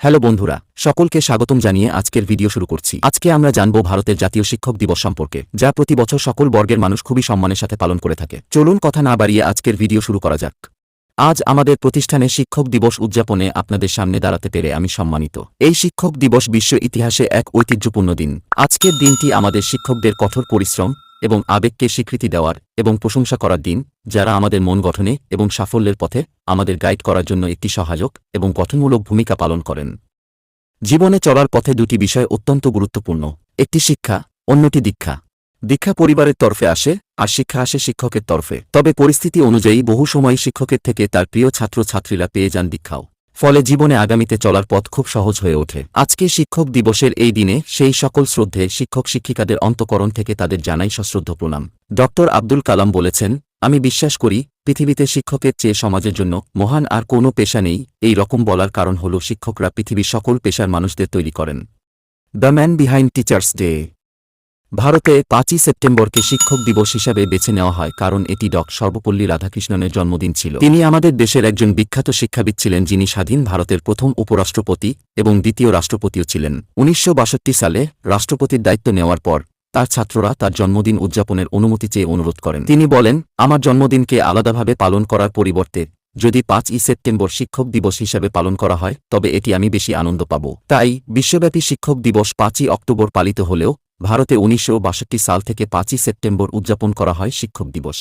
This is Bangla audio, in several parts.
হ্যালো বন্ধুরা, সকলকে স্বাগতম জানিয়ে আজকের ভিডিও শুরু করছি। আজকে আমরা জানব ভারতের জাতীয় শিক্ষক দিবস সম্পর্কে, যা প্রতি বছর সকল বর্গের মানুষ খুবই সম্মানের সাথে পালন করে থাকে। চলুন কথা না বাড়িয়ে আজকের ভিডিও শুরু করা যাক। আজ আমাদের প্রতিষ্ঠানে শিক্ষক দিবস উদযাপনে আপনাদের সামনে দাঁড়াতে পেরে আমি সম্মানিত। এই শিক্ষক দিবস বিশ্ব ইতিহাসে এক ঐতিহ্যপূর্ণ দিন। আজকের দিনটি আমাদের শিক্ষকদের কঠোর পরিশ্রম এবং আবেগকে স্বীকৃতি দেওয়ার এবং প্রশংসা করার দিন, যারা আমাদের মন গঠনে এবং সাফল্যের পথে আমাদের গাইড করার জন্য একটি সহায়ক এবং গঠনমূলক ভূমিকা পালন করেন। জীবনে চলার পথে দুটি বিষয় অত্যন্ত গুরুত্বপূর্ণ, একটি শিক্ষা, অন্যটি দীক্ষা। দীক্ষা পরিবারের তরফে আসে আর শিক্ষা আসে শিক্ষকের তরফে। তবে পরিস্থিতি অনুযায়ী বহু সময় শিক্ষকের থেকে তার প্রিয় ছাত্রছাত্রীরা পেয়ে যান দীক্ষাও। ফলে জীবনে আগামীতে চলার পথ খুব সহজ হয়ে ওঠে। আজকে শিক্ষক দিবসের এই দিনে সেই সকল শ্রদ্ধে শিক্ষক শিক্ষিকাদের অন্তকরণ থেকে তাদের জানাই সশ্রদ্ধ প্রণাম। ড. আব্দুল কালাম বলেছেন, আমি বিশ্বাস করি, পৃথিবীতে শিক্ষকের চেয়ে সমাজের জন্য মহান আর কোনো পেশা নেই। এই রকম বলার কারণ হল শিক্ষকরা পৃথিবীর সকল পেশার মানুষদের তৈরি করেন। The man behind teachers day ভারতে পাঁচই সেপ্টেম্বরকে শিক্ষক দিবস হিসাবে বেছে নেওয়া হয়, কারণ এটি ডক সর্বপল্লী রাধাকৃষ্ণনের জন্মদিন ছিল। তিনি আমাদের দেশের একজন বিখ্যাত শিক্ষাবিদ ছিলেন, যিনি স্বাধীন ভারতের প্রথম উপরাষ্ট্রপতি এবং দ্বিতীয় রাষ্ট্রপতিও ছিলেন। উনিশশো বাষট্টি সালে রাষ্ট্রপতির দায়িত্ব নেওয়ার পর তার ছাত্ররা তার জন্মদিন উদযাপনের অনুমতি চেয়ে অনুরোধ করেন। তিনি বলেন, আমার জন্মদিনকে আলাদাভাবে পালন করার পরিবর্তে যদি পাঁচই সেপ্টেম্বর শিক্ষক দিবস হিসাবে পালন করা হয়, তবে এটি আমি বেশি আনন্দ পাব। তাই বিশ্বব্যাপী শিক্ষক দিবস পাঁচই অক্টোবর পালিত হলেও ভারতে উনিশশো বাষট্টি সাল থেকে পাঁচই সেপ্টেম্বর উদযাপন করা হয় শিক্ষক দিবস।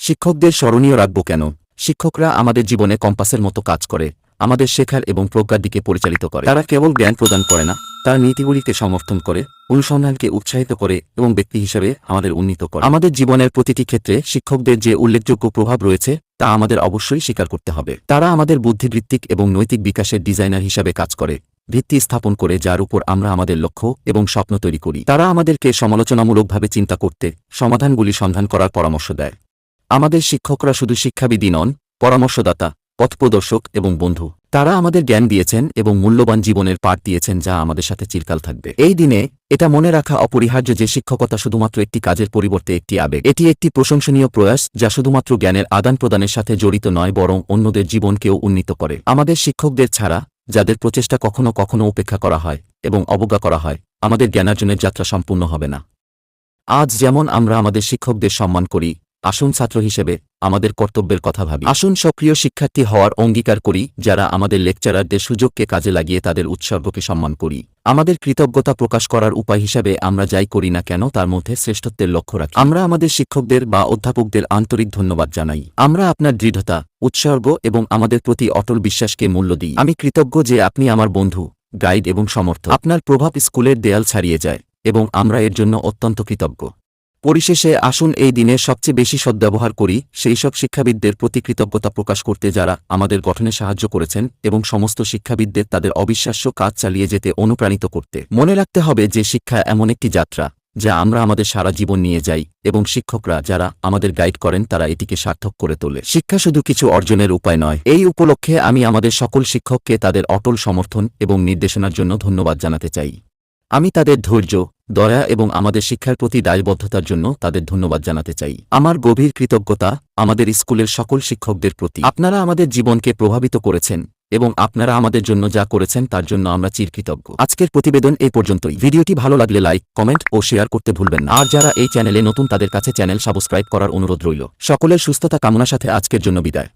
শিক্ষকদের স্মরণীয় রাখব কেন? শিক্ষকরা আমাদের জীবনে কম্পাসের মতো কাজ করে, আমাদের শেখার এবং প্রজ্ঞার দিকে পরিচালিত করে। তারা কেবল জ্ঞান প্রদান করে না, তার নীতিগুলিকে সমর্থন করে, অনুসন্ধানকে উৎসাহিত করে এবং ব্যক্তি হিসেবে আমাদের উন্নীত করে। আমাদের জীবনের প্রতিটি ক্ষেত্রে শিক্ষকদের যে উল্লেখযোগ্য প্রভাব রয়েছে, তা আমাদের অবশ্যই স্বীকার করতে হবে। তারা আমাদের বুদ্ধিবৃত্তিক এবং নৈতিক বিকাশের ডিজাইনার হিসাবে কাজ করে ভিত্তি স্থাপন করে যার উপর আমরা আমাদের লক্ষ্য এবং স্বপ্ন তৈরি করি। তারা আমাদেরকে সমালোচনামূলকভাবে চিন্তা করতে, সমাধানগুলি সন্ধান করার পরামর্শ দেয়। আমাদের শিক্ষকরা শুধু শিক্ষাবিদী নন, পরামর্শদাতা, পথপ্রদর্শক এবং বন্ধু। তারা আমাদের জ্ঞান দিয়েছেন এবং মূল্যবান জীবনের পাঠ দিয়েছেন যা আমাদের সাথে চিরকাল থাকবে। এই দিনে এটা মনে রাখা অপরিহার্য যে শিক্ষকতা শুধুমাত্র একটি কাজের পরিবর্তে একটি আবেগ। এটি একটি প্রশংসনীয় প্রয়াস যা শুধুমাত্র জ্ঞানের আদান প্রদানের সাথে জড়িত নয়, বরং অন্যদের জীবনকেও উন্নীত করে। আমাদের শিক্ষকদের ছাড়া যাদের প্রচেষ্টা কখনো কখনো উপেক্ষা করা হয় এবং অবজ্ঞা করা হয়, আমাদের জ্ঞানার্জনের যাত্রা সম্পূর্ণ হবে না। আজ যেমন আমরা আমাদের শিক্ষকদের সম্মান করি, আসুন ছাত্র হিসেবে আমাদের কর্তব্যের কথা ভাবি। আসুন সক্রিয় শিক্ষার্থী হওয়ার অঙ্গীকার করি, যারা আমাদের লেকচারারদের সুযোগকে কাজে লাগিয়ে তাদের উৎসর্গকে সম্মান করি। আমাদের কৃতজ্ঞতা প্রকাশ করার উপায় হিসাবে আমরা যাই করি না কেন, তার মধ্যে শ্রেষ্ঠত্বের লক্ষ্য রাখি। আমরা আমাদের শিক্ষকদের বা অধ্যাপকদের আন্তরিক ধন্যবাদ জানাই। আমরা আপনার দৃঢ়তা, উৎসর্গ এবং আমাদের প্রতি অটল বিশ্বাসকে মূল্য দিই। আমি কৃতজ্ঞ যে আপনি আমার বন্ধু, গাইড এবং সমর্থক। আপনার প্রভাব স্কুলের দেয়াল ছাড়িয়ে যায় এবং আমরা এর জন্য অত্যন্ত কৃতজ্ঞ। পরিশেষে আসুন এই দিনে সবচেয়ে বেশি সদ্ব্যবহার করি, সেই সব শিক্ষাবিদদের প্রতি কৃতজ্ঞতা প্রকাশ করতে যারা আমাদের গঠনে সাহায্য করেছেন এবং সমস্ত শিক্ষাবিদদের তাদের অবিশ্বাস্য কাজ চালিয়ে যেতে অনুপ্রাণিত করতে। মনে রাখতে হবে যে শিক্ষা এমন একটি যাত্রা, যা আমরা আমাদের সারা জীবন নিয়ে যাই এবং শিক্ষকরা যারা আমাদের গাইড করেন তারা এটিকে সার্থক করে তোলে। শিক্ষা শুধু কিছু অর্জনের উপায় নয়, এই উপলক্ষে আমি আমাদের সকল শিক্ষককে তাদের অটল সমর্থন এবং নির্দেশনার জন্য ধন্যবাদ জানাতে চাই। আমি তাদের ধৈর্য দয়া এবং আমাদের শিক্ষার প্রতি দায়বদ্ধতার জন্য তাদের ধন্যবাদ জানাতে চাই। আমার গভীর কৃতজ্ঞতা আমাদের স্কুলের সকল শিক্ষকদের প্রতি। আপনারা আমাদের জীবনকে প্রভাবিত করেছেন এবং আপনারা আমাদের জন্য যা করেছেন তার জন্য আমরা চিরকৃতজ্ঞ। আজকের প্রতিবেদন এই পর্যন্তই। ভিডিওটি ভালো লাগলে লাইক, কমেন্ট ও শেয়ার করতে ভুলবেন না। আর যারা এই চ্যানেলে নতুন তাদের কাছে চ্যানেল সাবস্ক্রাইব করার অনুরোধ রইল। সকলের সুস্থতা কামনার সাথে আজকের জন্য বিদায়।